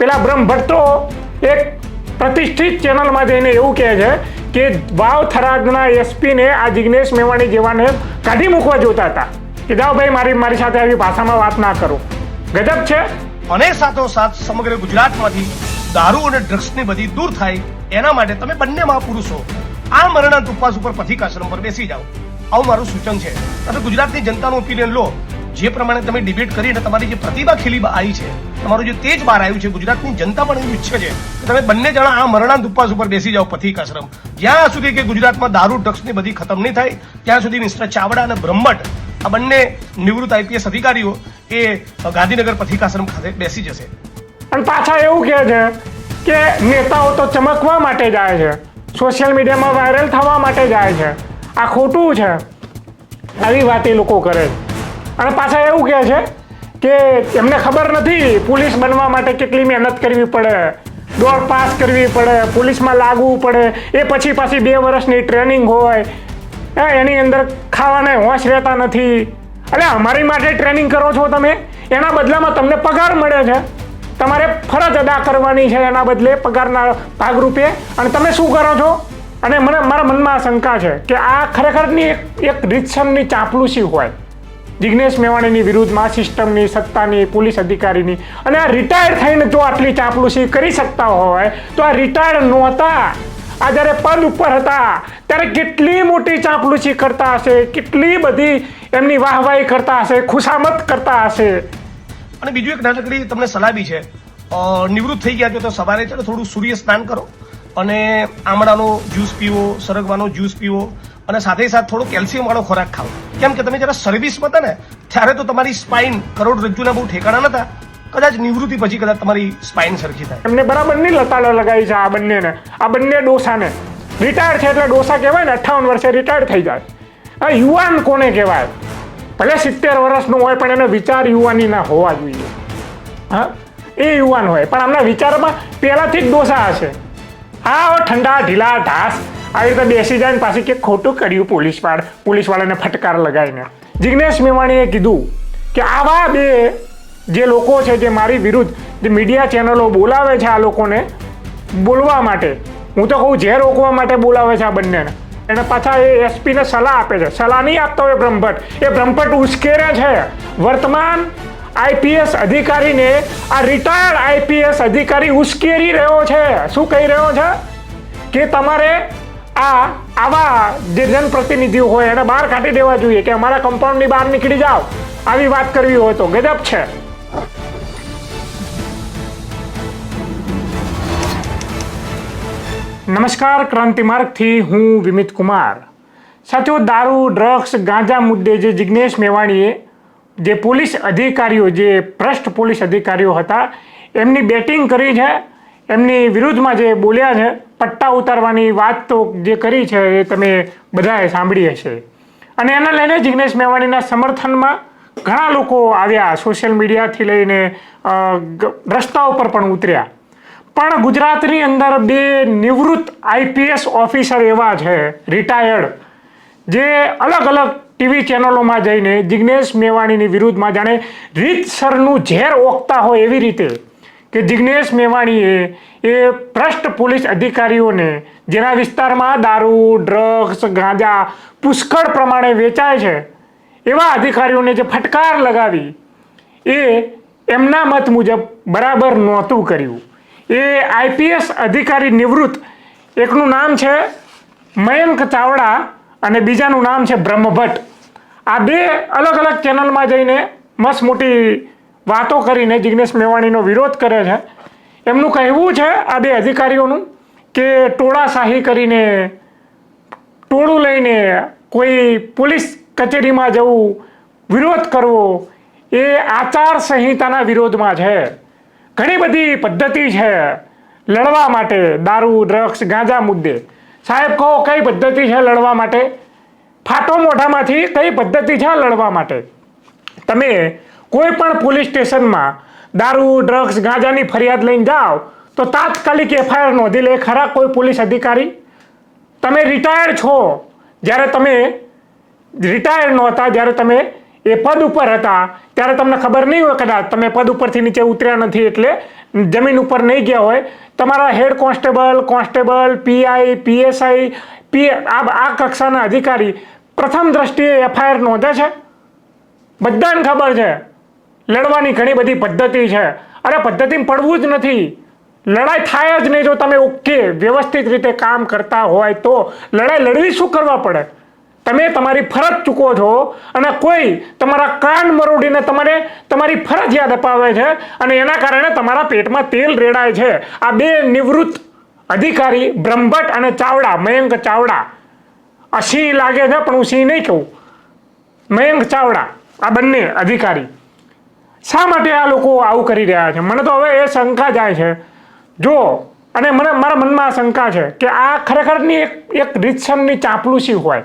પેલા બ્રહ્મ ભટ્ટો એક પ્રતિષ્ઠિત ચેનલમાં જઈને એવું કહે છે કે વાવ થરાદના એસપીને આ જિગ્નેશ મેવાણી જેવાને કાઢી મૂકવા જોતા હતા. કે જાઓ ભાઈ, મારી મારી સાથે આવી ભાષામાં વાત ના કરો. ગજબ છે? અને સાથો સાથ સમગ્ર ગુજરાતમાંથી દારૂ અને ડ્રગ્સની બધી દૂર થાય, એના માટે તમે બંને મહાપુરુષો આ મરણા ઉપવાસ ઉપર પથિક આશ્રમ પર બેસી જાઓ. આવું મારું સૂચન છે. તમે ગુજરાતની જનતાનું ઓપિનિયન લો. જે પ્રમાણે તમે ડિબેટ કરીને તમારી જે પ્રતિભા ખીલી આવી છે, તમારું જે તેજ બહાર આવ્યું છે, ગુજરાતની જનતા પણ એવું ઈચ્છે છે કે તમે બંને જણા આ મરણાંત ઉપવાસ ઉપર બેસી જાઓ પથિક આશ્રમ. જ્યાં સુધી કે ગુજરાતમાં દારૂ ડ્રગ્સની બધી ખતમ નહીં થાય, ત્યાં સુધી મિસ્ટર ચાવડા અને બ્રહ્મટ આ બંને નિવૃત્ત આઈપીએસ અધિકારીઓ એ ગાંધીનગર પથિક આશ્રમ ખાતે બેસી જશે. અને પાછા એવું કહે છે કે નેતાઓ તો ચમકવા માટે જાય છે. સોશિયલ મીડિયામાં વાયરલ થવા માટે જાય છે. આ ખોટું છે. આવી વાત એ લોકો કરે છે. અને પાછા એવું કહે છે કે એમને ખબર નથી પોલીસ બનવા માટે કેટલી મહેનત કરવી પડે, દોડ પાસ કરવી પડે, પોલીસમાં લાગવું પડે, એ પછી પાછી બે વર્ષની ટ્રેનિંગ હોય. એની અંદર ખાવાને હોશ રહેતા નથી. એટલે અમારી માટે ટ્રેનિંગ કરો છો તમે? એના બદલામાં તમને પગાર મળે છે. તમારે ફરજ અદા કરવાની છે એના બદલે પગારના ભાગરૂપે. અને તમે શું કરો છો? અને મને, મારા મનમાં શંકા છે કે આ ખરેખરની એક એક રીતસરની ચાંપલુસી હોય. જિગ્નેશ મેવાણીની વિરુદ્ધમાં સિસ્ટમની, સત્તાની, પોલીસ અધિકારીની. અને આ રિટાયર થઈને જો આટલી ચાપલુસી કરી શકતા હોય, તો આ રિટાયર નહોતા. આ જ્યારે પદ ઉપર હતા, ત્યારે કેટલી મોટી ચાપલુસી કરતા હશે, કેટલી બધી એમની વાહવાહી કરતા હશે, ખુશામત કરતા હશે. અને બીજું એક નાનકડી તમને સલાહ બી છે. નિવૃત્ત થઈ ગયા છો તો સવારે છે થોડું સૂર્ય સ્નાન કરો. અને આમળાનો જ્યુસ પીવો, સરગવાનો જ્યુસ પીવો અને સાથે સાથે થોડો કેલ્શિયમ વાળો ખોરાક ખાઓ. કેમ કે તમે જ્યારે સર્વિસમાં હતા ને, ત્યારે તો તમારી સ્પાઇન કરોડરજ્જુના બહુ ઠેકાણા નતા. કદાચ નિવૃત્તિ પછી કદાચ તમારી સ્પાઇન સરખી થાય. એમને બરાબરની લતાડો લગાવી છે આ બંનેને. આ બંને ડોસાને. રિટાયર છે એટલે ડોસા કહેવાય ને, અઠ્ઠાવન વર્ષે રિટાયર થઈ જાય. આ યુવાન કોને કહેવાય? ભલે સિત્તેર વર્ષનો હોય, પણ એનો વિચાર યુવાનીના હોવા જોઈએ. હા? એ યુવાન હોય. પણ આમના વિચારમાં પહેલાંથી જ ડોસા હશે. આ ઠંડા, ઢીલા ઢાસ આવી રીતે બેસી જાય ને પાછી કે ખોટું કર્યું પોલીસ વાળ પોલીસવાળાને ફટકાર લગાવીને. જિગ્નેશ મેવાણીએ કીધું કે આવા બે જે લોકો છે જે મારી વિરુદ્ધ જે મીડિયા ચેનલો બોલાવે છે આ લોકોને બોલવા માટે, હું તો કહું ઝેર રોકવા માટે બોલાવે છે આ બંનેને. એને પાછા એ એસપીને સલાહ આપે છે. સલાહ નહીં આપતો હોય બ્રહ્મભટ્ટ. એ બ્રહ્મભટ્ટ ઉશ્કેરે છે. વર્તમાન આઈપીએસ અધિકારીને આ રિટાયર્ડ આઈપીએસ અધિકારી ઉશ્કેરી રહ્યો છે. શું કહી રહ્યો છે? કે તમારે આ આવા જે જનપ્રતિનિધિઓ હોય એને બહાર કાઢી દેવા જોઈએ કે અમારા કમ્પાઉન્ડની બહાર નીકળી જાઓ. આવી વાત કરવી હોય તો ગજબ છે. નમસ્કાર, ક્રાંતિ માર્ગથી હું વિમિત કુમાર. સાથીઓ, દારૂ, ડ્રગ્સ, ગાંજા મુદ્દે જે જિગ્નેશ મેવાણીએ જે પોલીસ અધિકારીઓ, જે ભ્રષ્ટ પોલીસ અધિકારીઓ હતા, એમની બેટિંગ કરી છે, એમની વિરુદ્ધમાં જે બોલ્યા છે પટ્ટા ઉતારવાની વાત તો જે કરી છે એ તમે બધાએ સાંભળી હશે. અને એના લઈને જિગ્નેશ મેવાણીના સમર્થનમાં ઘણા લોકો આવ્યા સોશિયલ મીડિયાથી લઈને રસ્તા ઉપર પણ ઉતર્યા. પણ ગુજરાતની અંદર બે નિવૃત્ત આઈપીએસ ઓફિસર એવા છે, રિટાયર્ડ, જે અલગ અલગ ટીવી ચેનલોમાં જઈને જિગ્નેશ મેવાણીની વિરુદ્ધમાં જાણે રીતસરનું ઝેર ઓકતા હોય એવી રીતે કે જિગ્નેશ મેવાણીએ એ ભ્રષ્ટ પોલીસ અધિકારીઓને જેના વિસ્તારમાં દારૂ, ડ્રગ્સ, ગાંજા પુષ્કળ પ્રમાણે વેચાય છે, એવા અધિકારીઓને જે ફટકાર લગાવી, એ એમના મત મુજબ બરાબર નહોતું કર્યું. એ આઈપીએસ અધિકારી નિવૃત્ત, એકનું નામ છે મયંક ચાવડા અને બીજાનું નામ છે બ્રહ્મભટ્ટ. આ બે અલગ અલગ ચેનલમાં જઈને મસ્ત મોટી વાતો કરીને જિગ્નેશ મેવાણીનો વિરોધ કરે છે. એમનું કહેવું છે આ બે અધિકારીઓનું કે ટોળાશાહી કરીને ટોળું લઈને કોઈ પોલીસ કચેરીમાં જવું વિરોધ કરવો એ આચાર સંહિતાના વિરોધમાં છે. ઘણી બધી પદ્ધતિ છે લડવા માટે, દારૂ, ડ્રગ્સ, ગાંજા મુદ્દે. સાહેબ, કહો કઈ પદ્ધતિ છે લડવા માટે? ફાટો મોઢામાંથી કઈ પદ્ધતિ છે લડવા માટે? તમે કોઈ પણ પોલીસ સ્ટેશનમાં દારૂ, ડ્રગ્સ, ગાંજાની ફરિયાદ લઈને જાઓ, તો તાત્કાલિક એફઆઈઆર નોંધી લે. ખરા કોઈ પોલીસ અધિકારી? તમે રિટાયર્ડ છો. જ્યારે તમે રિટાયર્ડ નહોતા જ્યારે તમે એ પદ ઉપર હતા, ત્યારે તમને ખબર નહીં હોય કદાચ. તમે પદ ઉપરથી નીચે ઉતર્યા નથી એટલે જમીન ઉપર નહીં ગયા હોય. તમારા head constable constable PI PSI P આ આ કક્ષાના અધિકારી પ્રથમ દ્રષ્ટિએ એફઆઈઆર નોંધે છે? બધાને ખબર છે. લડવાની ઘણી બધી પદ્ધતિ છે. અને પદ્ધતિમાં પડવું જ નથી. લડાઈ થાય જ નહીં જો તમે ઓકે વ્યવસ્થિત રીતે કામ કરતા હોય તો. લડાઈ લડવી શું કરવા પડે? તમે તમારી ફરજ ચૂકો છો અને કોઈ તમારા કાન મરોડીને તમારે તમારી ફરજ યાદ અપાવે છે અને એના કારણે તમારા પેટમાં તેલ રેડાય છે. આ બે નિવૃત્ત અધિકારી બ્રહ્મભટ્ટ અને ચાવડા, મયંક ચાવડા. આ સિંહ લાગે છે, પણ હું સિંહ નહીં કહું. મયંક ચાવડા, આ બંને અધિકારી. શા માટે આ લોકો આવું કરી રહ્યા છે? મને તો હવે એ શંકા જાય છે. જો, અને મને મારા મનમાં આ શંકા છે કે આ ખરેખરની એક એક રીતસરની ચાંપલુસી હોય.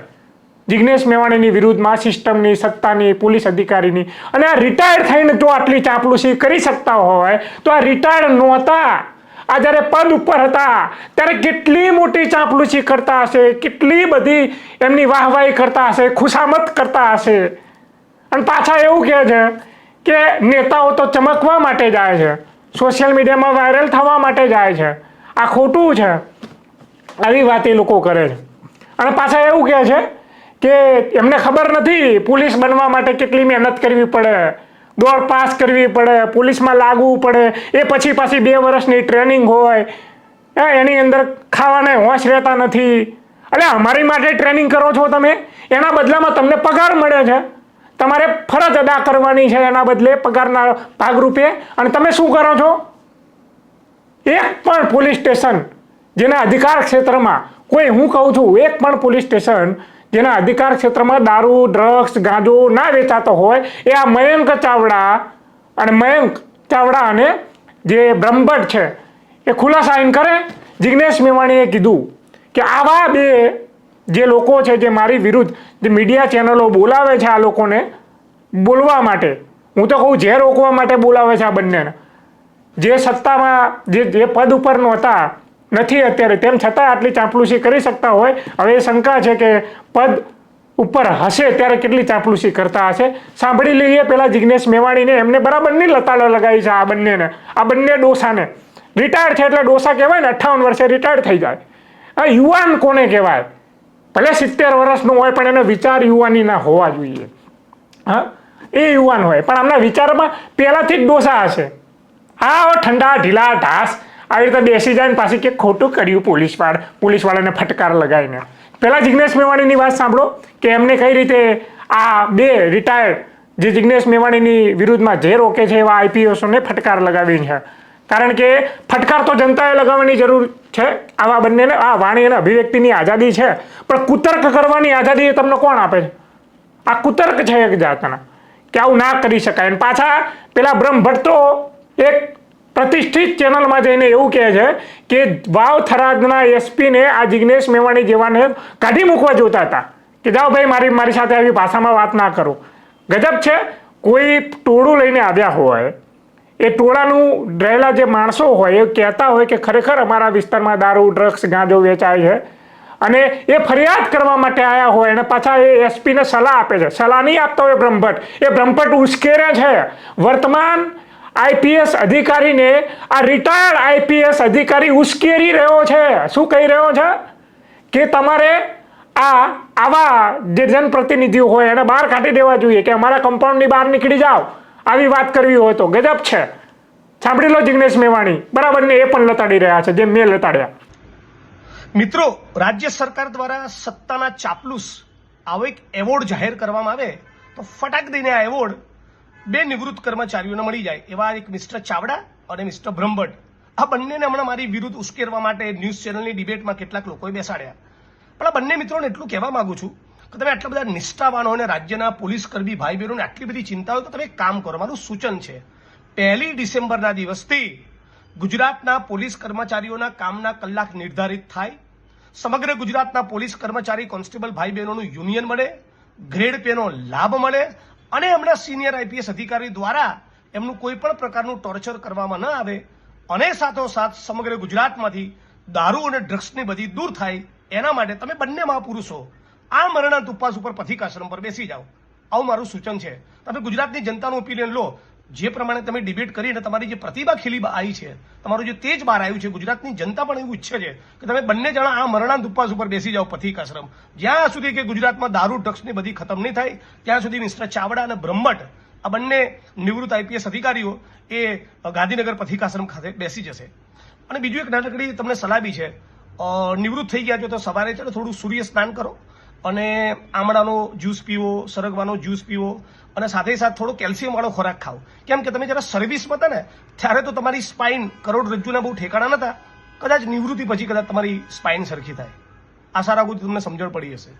જિગ્નેશ મેવાણીની વિરુદ્ધમાં, સિસ્ટમની, સત્તાની, પોલીસ અધિકારીની, અને આ રિટાયર્ડ થઈને જો આટલી ચાંપલુસી કરી શકતા હોય, તો આ રિટાયર્ડ નહોતા. આ જ્યારે પદ ઉપર હતા, ત્યારે કેટલી મોટી ચાંપલુસી કરતા હશે, કેટલી બધી એમની વાહવાહી કરતા હશે, ખુશામત કરતા હશે. અને પાછા એવું કહે છે કે નેતાઓ તો ચમકવા માટે જાય છે. સોશિયલ મીડિયામાં વાયરલ થવા માટે જાય છે. આ ખોટું છે. આવી વાત એ લોકો કરે છે. અને પાછા એવું કહે છે કે એમને ખબર નથી પોલીસ બનવા માટે કેટલી મહેનત કરવી પડે, દોડ પાસ કરવી પડે, પોલીસમાં લાગવું પડે, એ પછી પાછી બે વર્ષની ટ્રેનિંગ હોય. એની અંદર ખાવાને હોશ રહેતા નથી. એટલે અમારી માટે ટ્રેનિંગ કરો છો તમે? એના બદલામાં તમને પગાર મળે છે. તમારે ફરજ અદા કરવાની છે એના બદલે પગારના ભાગરૂપે. અને તમે શું કરો છો? એક પણ પોલીસ સ્ટેશન જેના અધિકાર ક્ષેત્રમાં, કોઈ હું કહું છું, એક પણ પોલીસ સ્ટેશન જેના અધિકાર ક્ષેત્રમાં દારૂ, ડ્રગ્સ, ગાંજો ના વેચાતો હોય, એ આ મયંક ચાવડા અને મયંક ચાવડા અને જે બ્રહ્મભટ્ટ છે, એ ખુલાસા આઈન કરે. જિજ્ઞેશ મેવાણીએ કીધું કે આવા બે જે લોકો છે, જે મારી વિરુદ્ધ જે મીડિયા ચેનલો બોલાવે છે આ લોકોને બોલવા માટે, હું તો કહું જે રોકવા માટે બોલાવે છે આ બંનેને. જે સત્તામાં જે જે પદ ઉપર નહોતા નથી અત્યારે, તેમ છતાં આટલી ચાંપલુસી કરી શકતા હોય. હવે એ શંકા છે કે પદ ઉપર હશે ત્યારે કેટલી ચાંપલુસી કરતા હશે? સાંભળી લઈએ પેલા જિગ્નેશ મેવાણીને, એમને બરાબરની લતાડો લગાવી છે આ બંનેને, આ બંને ડોસાને. રિટાયર્ડ છે એટલે ડોસા કહેવાય ને, અઠ્ઠાવન વર્ષે રિટાયર થઈ જાય. આ યુવાન કોને કહેવાય? ભલે સિત્તેર વર્ષનો હોય, પણ એનો વિચાર યુવાનીના હોવા જોઈએ. હા? એ યુવાન હોય. પણ આમના વિચારમાં પહેલાંથી જ ડોસા હશે. હા ઠંડા, ઢીલા, ઢાસ આવી રીતે બેસી જાય ને પાછી કે ખોટું કર્યું પોલીસવાળા પોલીસવાળાને ફટકાર લગાવીને. પહેલાં જિગ્નેશ મેવાણીની વાત સાંભળો કે એમને કઈ રીતે આ બે રિટાયર્ડ જે જિગ્નેશ મેવાણીની વિરુદ્ધમાં જે રોકે છે એવા આઈપીએસોને ફટકાર લગાવી છે. કારણ કે ફટકાર તો જનતાએ લગાવવાની જરૂર છે. આવા બંનેને, આ વાણી અને અભિવ્યક્તિની આઝાદી છે. પણ કુતર્ક કરવાની આઝાદી તમને કોણ આપે છે? આ કુતર્ક છે એક જાતના. કે આવું ના કરી શકાય. અને પાછા પેલા બ્રહ્મભટ્ટો એક પ્રતિષ્ઠિત ચેનલમાં જઈને એવું કહે છે કે વાવ થરાદના એસપીને આ જિગ્નેશ મેવાણી જેવાને કાઢી મૂકવા જોતા હતા. કે જાઓ ભાઈ, મારી મારી સાથે આવી ભાષામાં વાત ના કરો. ગજબ છે. કોઈ ટોળું લઈને આવ્યા હોય એ ટોળાનું રહેલા જે માણસો હોય, એ કહેતા હોય કે ખરેખર અમારા વિસ્તારમાં દારૂ, ડ્રગ્સ, ગાંજો વેચાય છે. અને એ ફરિયાદ કરવા માટે આવ્યા હોય, અને પાછા એ એસપીને સલાહ આપે છે. સલાહ નહીં આપતા હોય બ્રહ્મભટ્ટ. એ બ્રહ્મભટ્ટ ઉશ્કેરે છે. વર્તમાન આઈપીએસ અધિકારીને આ રિટાયર્ડ આઈપીએસ અધિકારી ઉશ્કેરી રહ્યો છે. શું કહી રહ્યો છે? કે તમારે આ આવા જે જનપ્રતિનિધિઓ હોય એને બહાર કાઢી દેવા જોઈએ, કે અમારા કમ્પાઉન્ડની બહાર નીકળી જાઓ. આવી વાત કરવી હોય તો ગજબ છે. સાંભળી લો જિગ્નેશ મેવાણી. બરાબર ને એ પણ લતાડી રહ્યા છે, જે મેં લતાડ્યા. મિત્રો, રાજ્ય સરકાર દ્વારા સત્તાના ચાપલુસ આવો એક એવોર્ડ જાહેર કરવામાં આવે તો ફટાક દઈને આ એવોર્ડ બે નિવૃત્ત કર્મચારીઓને મળી જાય, એવા એક મિસ્ટર ચાવડા અને મિસ્ટર બ્રહ્મભટ્ટ. આ બંનેને હમણાં મારી વિરુદ્ધ ઉશ્કેરવા માટે ન્યૂઝ ચેનલની ડિબેટમાં કેટલાક લોકોએ બેસાડ્યા. પણ આ બંને મિત્રોને એટલું કહેવા માંગુ છું કે તમે આટલા બધા નિષ્ઠાવાન અને રાજ્યના પોલીસ કર્મી ભાઈ બહેનોને આટલી બધી ચિંતા હોય તો તમે કામ કરો, મારું સૂચન છે. પહેલી ડિસેમ્બરના દિવસથી ગુજરાતના પોલીસ કર્મચારીઓના કામના કલાક નિર્ધારિત થાય. સમગ્ર ગુજરાતના પોલીસ કર્મચારી કોન્સ્ટેબલ ભાઈ બહેનોનું યુનિયન મળે, ગ્રેડ પેનો લાભ મળે, અને હમણાં સિનિયર આઈપીએસ અધિકારી દ્વારા એમનું કોઈ પણ પ્રકારનું ટોર્ચર કરવામાં ન આવે, અને સાથોસાથ સમગ્ર ગુજરાતમાંથી દારૂ અને ડ્રગ્સની બધી દૂર થાય, એના માટે તમે બંને મહાપુરુષો આ મરણાંત ઉપવાસ ઉપર પથિક આશ્રમ પર બેસી જાઓ. આવું મારું સૂચન છે. તમે ગુજરાતની જનતાનું ઓપિનિયન લો. જે પ્રમાણે તમે ડિબેટ કરીને તમારી જે પ્રતિભા ખીલી આવી છે, તમારું જે તેજ બહાર આવ્યું છે, ગુજરાતની જનતા પણ એવું ઈચ્છે છે કે તમે બંને જણા આ મરણાંત ઉપવાસ ઉપર બેસી જાઓ પથિક આશ્રમ. જ્યાં સુધી કે ગુજરાતમાં દારૂ ડ્રગ્સની બધી ખતમ નહીં થાય, ત્યાં સુધી મિસ્ટર ચાવડા અને બ્રહ્મટ, આ બંને નિવૃત્ત આઈપીએસ અધિકારીઓ એ ગાંધીનગર પથિક આશ્રમ ખાતે બેસી જશે. અને બીજું એક નાનકડી તમને સલાહ બી છે. નિવૃત્ત થઈ ગયા છો તો સવારે છે થોડું સૂર્ય સ્નાન કરો. અને આમળાનો જ્યુસ પીવો, સરગવાનો જ્યુસ પીવો, અને સાથે સાથે થોડો કેલ્શિયમ વાળો ખોરાક ખાઓ. કેમ કે તમે જ્યારે સર્વિસમાં હતા ને, ત્યારે તો તમારી સ્પાઇન કરોડરજ્જુના બહુ ઠેકાણા નતા. કદાચ નિવૃત્તિ પછી કદાચ તમારી સ્પાઇન સરખી થાય. આશા રાખું તમને સમજણ પડી હશે.